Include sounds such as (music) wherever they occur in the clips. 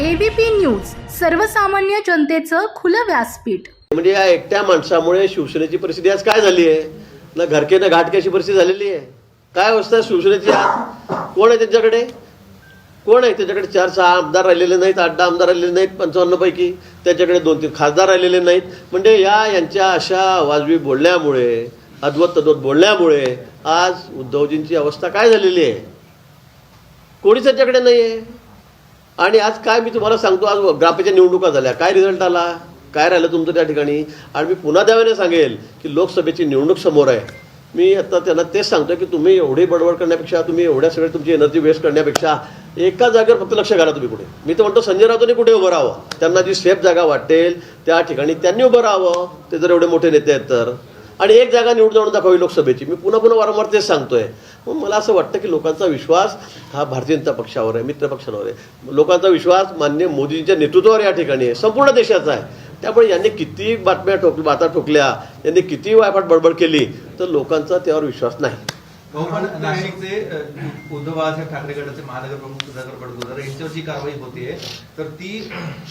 ABP news सर्वसामान्य जनतेचं खुलं व्यासपीठ. म्हणजे या एकट्या माणसामुळे शिवसेनेची परिस्थिती आज काय झाली आहे? ना घरके ना घाटके अशी परिस्थिती झालेली आहे. काय अवस्था शिवसेनेची आज? कोण आहे त्यांच्याकडे? कोण आहे त्याच्याकडे? चार सहा आमदार राहिलेले नाहीत आठ दहा आमदार राहिलेले नाहीत पंचावन्न पैकी त्याच्याकडे दोन तीन खासदार राहिलेले नाहीत. म्हणजे या यांच्या अशा वाजवी बोलण्यामुळे अद्वत तद्वत बोलण्यामुळे आज उद्धवजींची अवस्था काय झालेली आहे? कोणीच त्याच्याकडे नाही आहे आणि आज काय मी तुम्हाला सांगतो आज ग्रामपंचायत निवडणुका झाल्या. काय रिझल्ट आला? काय राहिलं तुमचं त्या ठिकाणी? आणि मी पुन्हा द्याव्याने सांगेल की लोकसभेची निवडणूक समोर आहे. मी आता त्यांना तेच सांगतो की तुम्ही एवढी बडबड करण्यापेक्षा तुम्ही एवढ्या सगळे तुमची एनर्जी वेस्ट करण्यापेक्षा एका जागेवर फक्त लक्ष घाला तुम्ही कुठे मी तर म्हणतो संजय राऊतांनी कुठे उभं राहावं? त्यांना जी सेफ जागा वाटेल त्या ठिकाणी त्यांनी उभं राहावं. ते जर एवढे मोठे नेते आहेत तर. आणि एक जागा निवडून आणून दाखवावी लोकसभेची. मी पुन्हा पुन्हा वारंवार तेच सांगतोय. मग मला असं वाटतं की लोकांचा विश्वास हा भारतीय जनता पक्षावर आहे मित्र पक्षांवर आहे. लोकांचा विश्वास मान्य मोदींच्या नेतृत्वावर या ठिकाणी आहे. संपूर्ण देशाचा आहे. त्यामुळे यांनी किती बातम्या ठोक बाता ठोकल्या यांनी किती वायफाट बडबड केली तर लोकांचा त्यावर विश्वास नाही. हो पण नाशिकचे उद्धव बाळासाहेब ठाकरे गटाचे महानगर प्रमुख सुधाकर बडगुजर यांच्यावर जी कारवाई होतीये तर ती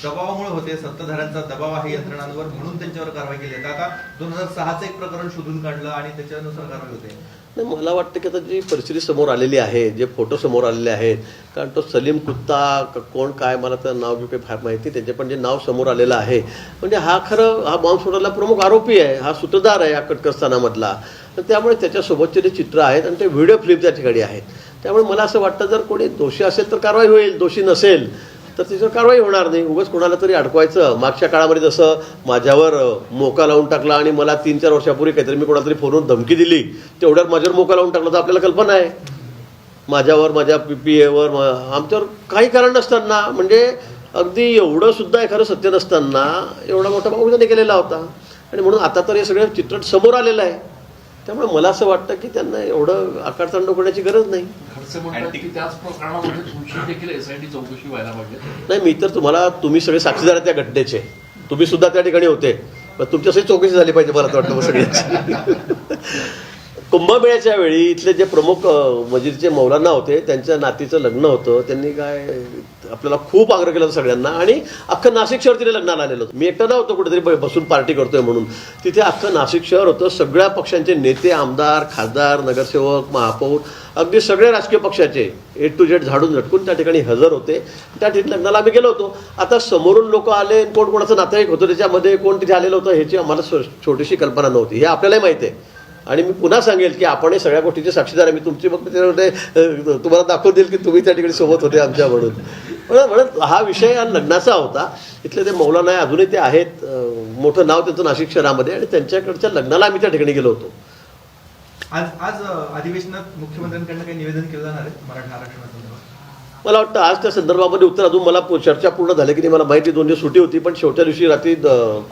दबावामुळे होते सत्ताधाऱ्यांचा दबाव आहे यंत्रणांवर म्हणून त्यांच्यावर कारवाई केली आहे आता दोन हजार सहाचं एक प्रकरण शोधून काढलं आणि त्याच्यानुसार कारवाई होते नाही मला वाटतं की आता जी परिस्थिती समोर आलेली आहे जे फोटो समोर आलेले आहेत कारण तो सलीम कुत्ता कोण काय मला तर नाव बिपे फार माहिती त्यांचे पण जे नाव समोर आलेलं आहे म्हणजे हा खरं हा बॉम्ब स्फोटाला प्रमुख आरोपी आहे हा सूत्रधार आहे या कटकस्थानामधला तर त्यामुळे त्याच्यासोबतचे जे चित्र आहेत आणि ते व्हिडिओ फ्लिप त्या ठिकाणी आहेत. त्यामुळे मला असं वाटतं जर कोणी दोषी असेल तर कारवाई होईल दोषी नसेल तर त्याच्यावर कारवाई होणार नाही. उगाच कोणाला तरी अडकवायचं. मागच्या काळामध्ये जसं माझ्यावर मोका लावून टाकला आणि मला तीन चार वर्षापूर्वी काहीतरी मी कोणाला तरी धमकी दिली तेवढ्यावर माझ्यावर मोका लावून टाकला तर आपल्याला कल्पना आहे. माझ्यावर माझ्या पी पी एवर आमच्यावर काही कारण नसताना म्हणजे अगदी एवढं सुद्धा एखादं सत्य नसताना एवढा मोठा भाऊ त्यांनी केलेला होता. आणि म्हणून आता तर हे सगळं चित्र समोर आलेलं आहे. त्यामुळे मला असं वाटतं की त्यांना एवढं आकारतांड करण्याची गरज नाही. खडसे म्हणतात की त्याच प्रकरणामध्ये तुमची देखील एसआयटी चौकशी व्हायला पाहिजे. नाही मी तर तुम्हाला तुम्ही सगळे साक्षीदार त्या घटनेचे. तुम्ही सुद्धा त्या ठिकाणी होते. मग तुमची अशी चौकशी झाली पाहिजे मला वाटतं सगळ्यांची. (laughs) कुंभमेळ्याच्या वेळी इथले जे प्रमुख अ, मस्जिदचे मौलाना होते त्यांच्या नातीचं लग्न होतं. त्यांनी काय आपल्याला खूप आग्रह केला सगळ्यांना. आणि अख्खं नाशिक शहर तिथे लग्नाला आलेलं होतं. मी एकटा नव्हतो कुठेतरी बसून पार्टी करतोय म्हणून. तिथे अख्खं नाशिक शहर होतं. सगळ्या पक्षांचे नेते आमदार खासदार नगरसेवक महापौर अगदी सगळे राजकीय पक्षाचे ए टू झेड झाडून झटकून त्या ठिकाणी हजर होते. त्या ठिकाणी लग्नाला आम्ही गेलो होतो. आता समोरून लोक आले कोण कोणाचं नातेवाईक होतं त्याच्यामध्ये कोण तिथे आलेलं होतं ह्याची आम्हाला छोटीशी कल्पना नव्हती. हे आपल्यालाही माहिती आहे. आणि मी पुन्हा सांगेल की आपण हे सगळ्या गोष्टीचे साक्षीदार आहे. मी तुमची मग त्याच्यामध्ये तुम्हाला दाखवून देईल की तुम्ही त्या ठिकाणी सोबत होते आमच्या म्हणून. म्हणत हा विषय लग्नाचा होता. इथले ते मौलाना अजूनही ते आहेत. मोठं नाव त्यांचं नाशिक शहरामध्ये आणि त्यांच्याकडच्या लग्नाला आम्ही त्या ठिकाणी गेलो होतो. आज आज अधिवेशनात मुख्यमंत्र्यांकडनं काही निवेदन केलं जाणार आहे मराठा आरक्षणासंदर्भात? मला वाटतं आज त्या संदर्भामध्ये उत्तर अजून मला चर्चा पूर्ण झाली की नाही मला माहिती दोन दिवस सुटी होती पण शेवटच्या दिवशी रात्री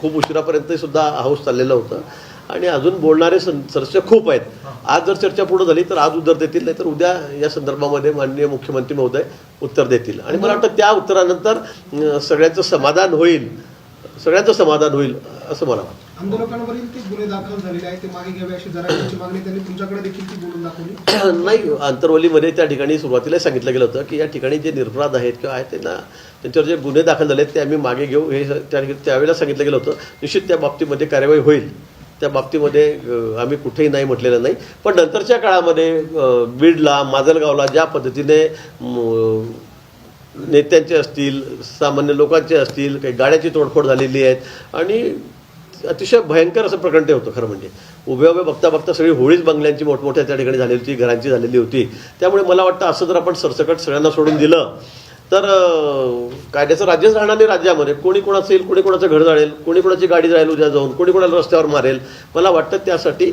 खूप उशिरापर्यंत सुद्धा हाऊस चाललेलं होतं. आणि अजून बोलणारे सदस्य खूप आहेत. आज जर चर्चा पूर्ण झाली तर आज उत्तर देतील नाही तर उद्या या संदर्भामध्ये माननीय मुख्यमंत्री महोदय उत्तर देतील. आणि मला वाटतं त्या उत्तरानंतर सगळ्यांचं समाधान होईल. सगळ्यांचं समाधान होईल असं मला वाटतं. आंदोलकांवरील ते गुन्हे दाखल झालेले आहेत ते मागे घ्यावे अशी जरांगीची मागणी त्यांनी तुमच्याकडे देखील ती बोलून दाखवली. (coughs) नाही आंतरवलीमध्ये त्या ठिकाणी सुरुवातीला सांगितलं गेलं होतं की या ठिकाणी जे निरपराध आहेत किंवा आहेत त्यांना त्यांच्यावर जे गुन्हे दाखल झाले ते आम्ही मागे घेऊ हे त्या त्यावेळेला सांगितलं गेलं होतं. निश्चित त्या बाबतीमध्ये कार्यवाही होईल. त्या बाबतीमध्ये आम्ही कुठेही नाही म्हटलेलं नाही. पण नंतरच्या काळामध्ये बीडला माजलगावला ज्या पद्धतीने नेत्यांचे असतील सामान्य लोकांचे असतील काही गाड्याची तोडफोड झालेली आहेत. आणि अतिशय भयंकर असं प्रकरण ते होतं खरं म्हणजे. उभ्या उभ्या बघता बघता सगळी होळीच बंगल्यांची मोठमोठ्या त्या ठिकाणी झालेली होती घरांची झालेली होती. त्यामुळे मला वाटतं असं जर आपण सरसकट सगळ्यांना सोडून दिलं तर कायद्याचं राज्यच राहणार नाही राज्यामध्ये. कोणी कोणाचं येईल कोणी कोणाचं घर जाळेल कोणी कोणाची गाडी जाईल उद्या जाऊन कोणी कोणाला रस्त्यावर मारेल. मला वाटतं त्यासाठी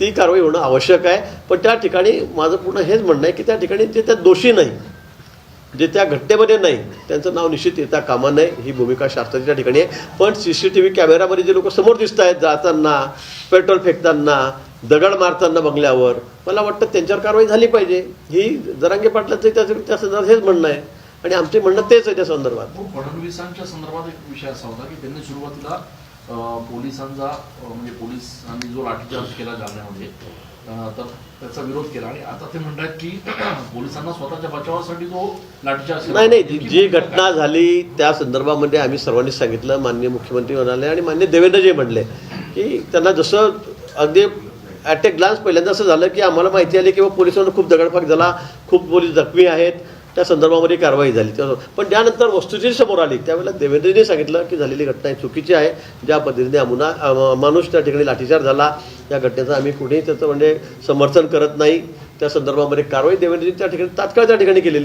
ती कारवाई होणं आवश्यक आहे. पण त्या ठिकाणी माझं पूर्ण हेच म्हणणं आहे की त्या ठिकाणी जे त्या दोषी नाही जे त्या घटनेमध्ये नाही त्यांचं नाव निश्चित येता कामा नये. ही भूमिका शास्त्राच्या ठिकाणी आहे. पण सी सी टी व्ही कॅमेरामध्ये जे लोक समोर दिसत आहेत जाताना पेट्रोल फेकताना दगड मारताना बंगल्यावर मला वाटतं त्यांच्यावर कारवाई झाली पाहिजे. ही जरांगे पाटलाचं त्या त्या संदर्भात हेच म्हणणं आहे. आणि आमचे म्हणणं तेच आहे त्या संदर्भात. हो, फडणवीसांच्या संदर्भात एक विषय असा होता की त्यांनी सुरुवातीला पोलिसांचा म्हणजे पोलिसांनी जो लाठीचार्ज केला जालन्यामध्ये तर त्याचा विरोध केला. आणि आता ते म्हणतात की (clears throat) पोलिसांना स्वतःच्या बचावासाठी जो लाठीचार्ज. नाही नाही जी- घटना झाली त्या संदर्भामध्ये आम्ही सर्वांनी सांगितलं माननीय मुख्यमंत्री म्हणाले आणि मान्य देवेंद्रजी म्हणले की त्यांना जसं अगदी ॲट ए ग्लान्स पहिल्यांदा असं झालं की आम्हाला माहिती आली की बा पोलिसांना खूप दगडफाक झाला खूप पोलीस जखमी आहेत. त्या संदर्भामध्ये कारवाई झाली. तर पण त्यानंतर वस्तुस्थिती समोर आली. त्यावेळेला देवेंद्रजीने सांगितलं की झालेली घटना ही चुकीची आहे. ज्या पद्धतीने अमुना माणूस त्या ठिकाणी लाठीचार झाला या घटनेचं आम्ही कुठेही त्याचं म्हणजे समर्थन करत नाही. त्या संदर्भामध्ये कारवाई देवेंद्रजी त्या ठिकाणी तात्काळ त्या ठिकाणी केलेली